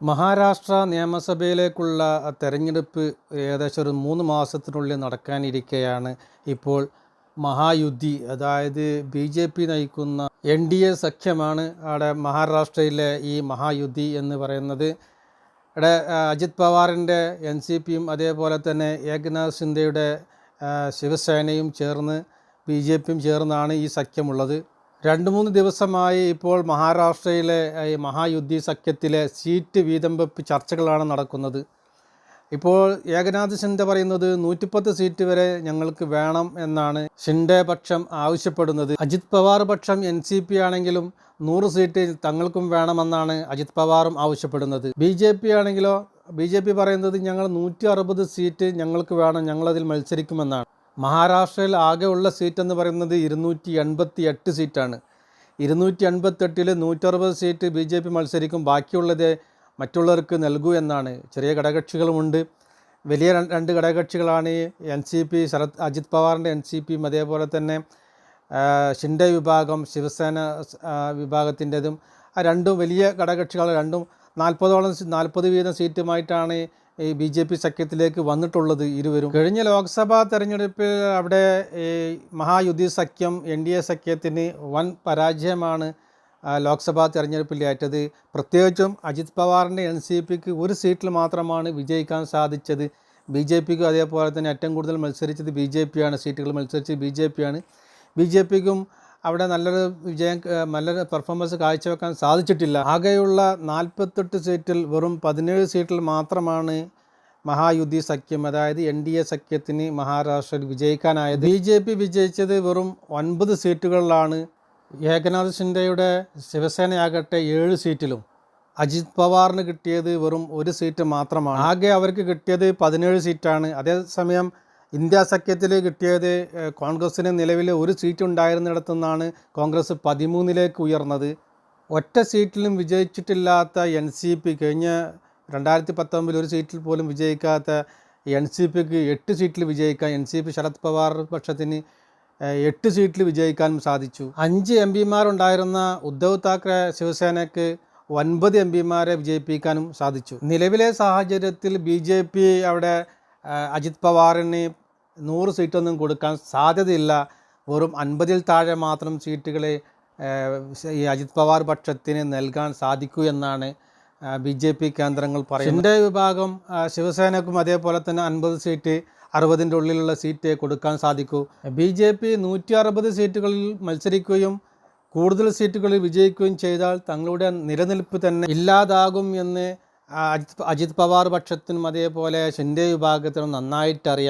മഹാരാഷ്ട്ര നിയമസഭയിലേക്കുള്ള തെരഞ്ഞെടുപ്പ് ഏകദേശം ഒരു മൂന്ന് മാസത്തിനുള്ളിൽ നടക്കാനിരിക്കെയാണ് ഇപ്പോൾ മഹായുദ്ധി അതായത് ബി ജെ പി നയിക്കുന്ന എൻ ഡി എ സഖ്യമാണ് അവിടെ മഹാരാഷ്ട്രയിലെ ഈ മഹായുദ്ധി എന്ന് പറയുന്നത്. ഇവിടെ അജിത് പവാറിന്റെ എൻ സി പിയും അതേപോലെ തന്നെ ഏകനാഥ് സിന്ധയുടെ ശിവസേനയും ചേർന്ന് ബി ജെ പിയും ചേർന്നാണ് ഈ സഖ്യമുള്ളത്. രണ്ട് മൂന്ന് ദിവസമായി ഇപ്പോൾ മഹാരാഷ്ട്രയിലെ ഈ മഹായുദ്ധി സഖ്യത്തിലെ സീറ്റ് വീതം വെപ്പ് ചർച്ചകളാണ് നടക്കുന്നത്. ഇപ്പോൾ ഏകനാഥ് ഷിൻഡെ പറയുന്നത് നൂറ്റിപ്പത്ത് സീറ്റ് വരെ ഞങ്ങൾക്ക് വേണം എന്നാണ് ഷിൻഡെ പക്ഷം ആവശ്യപ്പെടുന്നത്. അജിത് പവാർ പക്ഷം എൻ സി പി ആണെങ്കിലും നൂറ് സീറ്റ് തങ്ങൾക്കും വേണമെന്നാണ് അജിത് പവാറും ആവശ്യപ്പെടുന്നത്. ബി ജെ പി ആണെങ്കിലോ ബി ജെ പി പറയുന്നത് ഞങ്ങൾ നൂറ്റി അറുപത് സീറ്റ് ഞങ്ങൾക്ക് വേണം ഞങ്ങളതിൽ മത്സരിക്കുമെന്നാണ്. മഹാരാഷ്ട്രയിൽ ആകെ ഉള്ള സീറ്റ് എന്ന് പറയുന്നത് ഇരുന്നൂറ്റി എൺപത്തി എട്ട് സീറ്റാണ് ഇരുന്നൂറ്റി എൺപത്തെട്ടിൽ നൂറ്ററുപത് സീറ്റ് ബി ജെ പി മത്സരിക്കും. ബാക്കിയുള്ളത് മറ്റുള്ളവർക്ക് നൽകൂ എന്നാണ്. ചെറിയ ഘടകക്ഷികളുമുണ്ട് വലിയ രണ്ട് ഘടകക്ഷികളാണ് N C P Sharad Ajit പവാറിന്റെ N C പിയും അതേപോലെ തന്നെ ഷിൻഡെ വിഭാഗം ശിവസേന വിഭാഗത്തിന്റെതും. ആ രണ്ടും വലിയ ഘടകകക്ഷികൾ രണ്ടും നാൽപ്പതോളം നാൽപ്പത് വീതം സീറ്റുമായിട്ടാണ് ഈ ബി ജെ പി സഖ്യത്തിലേക്ക് വന്നിട്ടുള്ളത് ഇരുവരും. കഴിഞ്ഞ ലോക്സഭാ തെരഞ്ഞെടുപ്പിൽ അവിടെ ഈ മഹായുതി സഖ്യം എൻ ഡി എ സഖ്യത്തിന് വൻ പരാജയമാണ് ലോക്സഭാ തെരഞ്ഞെടുപ്പിൽ ഏറ്റത്. പ്രത്യേകിച്ചും അജിത് പവാറിന്റെ എൻ സി പിക്ക് ഒരു സീറ്റിൽ മാത്രമാണ് വിജയിക്കാൻ സാധിച്ചത്. ബി ജെ പിക്കും അതേപോലെ തന്നെ ഏറ്റവും കൂടുതൽ മത്സരിച്ചത് ബി ജെ പിയാണ് സീറ്റുകൾ മത്സരിച്ച് ബി ജെ പിയാണ് ബി ജെ പിക്കും അവിടെ നല്ലൊരു വിജയം നല്ലൊരു പെർഫോമൻസ് കാഴ്ചവെക്കാൻ സാധിച്ചിട്ടില്ല. ആകെയുള്ള നാൽപ്പത്തെട്ട് സീറ്റിൽ വെറും പതിനേഴ് സീറ്റിൽ മാത്രമാണ് മഹായുദ്ധി സഖ്യം അതായത് എൻ ഡി എ സഖ്യത്തിന് മഹാരാഷ്ട്രയിൽ വിജയിക്കാനായത്. ബി ജെ പി വിജയിച്ചത് വെറും ഒൻപത് സീറ്റുകളിലാണ് ഏകനാഥ് ഷിൻഡെയുടെ ശിവസേനയാകട്ടെ ഏഴ് സീറ്റിലും അജിത് പവാറിന് കിട്ടിയത് വെറും ഒരു സീറ്റ് മാത്രമാണ്. ആകെ അവർക്ക് കിട്ടിയത് പതിനേഴ് സീറ്റാണ് അതേസമയം ഇന്ത്യ സഖ്യത്തിൽ കിട്ടിയത് കോൺഗ്രസ്സിന് നിലവിൽ ഒരു സീറ്റ് ഉണ്ടായിരുന്നിടത്തു നിന്നാണ് കോൺഗ്രസ് പതിമൂന്നിലേക്ക് ഉയർന്നത്. ഒറ്റ സീറ്റിലും വിജയിച്ചിട്ടില്ലാത്ത എൻ സി പി കഴിഞ്ഞ രണ്ടായിരത്തി പത്തൊമ്പതിൽ ഒരു സീറ്റിൽ പോലും വിജയിക്കാത്ത എൻ സി പിക്ക് എട്ട് സീറ്റിൽ വിജയിക്കാൻ N C P Sharad Pawar പക്ഷത്തിന് എട്ട് സീറ്റിൽ വിജയിക്കാനും സാധിച്ചു. അഞ്ച് എം പിമാരുണ്ടായിരുന്ന ഉദ്ധവ് താക്കറെ ശിവസേനയ്ക്ക് ഒൻപത് എം പിമാരെ വിജയിപ്പിക്കാനും സാധിച്ചു. നിലവിലെ സാഹചര്യത്തിൽ ബി ജെ പി അവിടെ അജിത് പവാറിന് നൂറ് സീറ്റൊന്നും കൊടുക്കാൻ സാധ്യതയില്ല. വെറും അൻപതിൽ താഴെ മാത്രം സീറ്റുകളെ ഈ അജിത് പവാർ പക്ഷത്തിന് നൽകാൻ സാധിക്കൂ എന്നാണ് ബി ജെ പി കേന്ദ്രങ്ങൾ പറയുന്നത്. എന്റെ വിഭാഗം ശിവസേനക്കും അതേപോലെ തന്നെ അൻപത് സീറ്റ് അറുപതിന്റെ ഉള്ളിലുള്ള സീറ്റ് കൊടുക്കാൻ സാധിക്കൂ. ബി ജെ പി നൂറ്റി അറുപത് സീറ്റുകളിൽ മത്സരിക്കുകയും കൂടുതൽ സീറ്റുകളിൽ വിജയിക്കുകയും ചെയ്താൽ തങ്ങളുടെ നിലനിൽപ്പ് തന്നെ ഇല്ലാതാകും എന്ന് അജിത് അജിത് പവാർ പക്ഷത്തിനും അതേപോലെ ഷിൻഡെ വിഭാഗത്തിനും നന്നായിട്ട് അറിയാം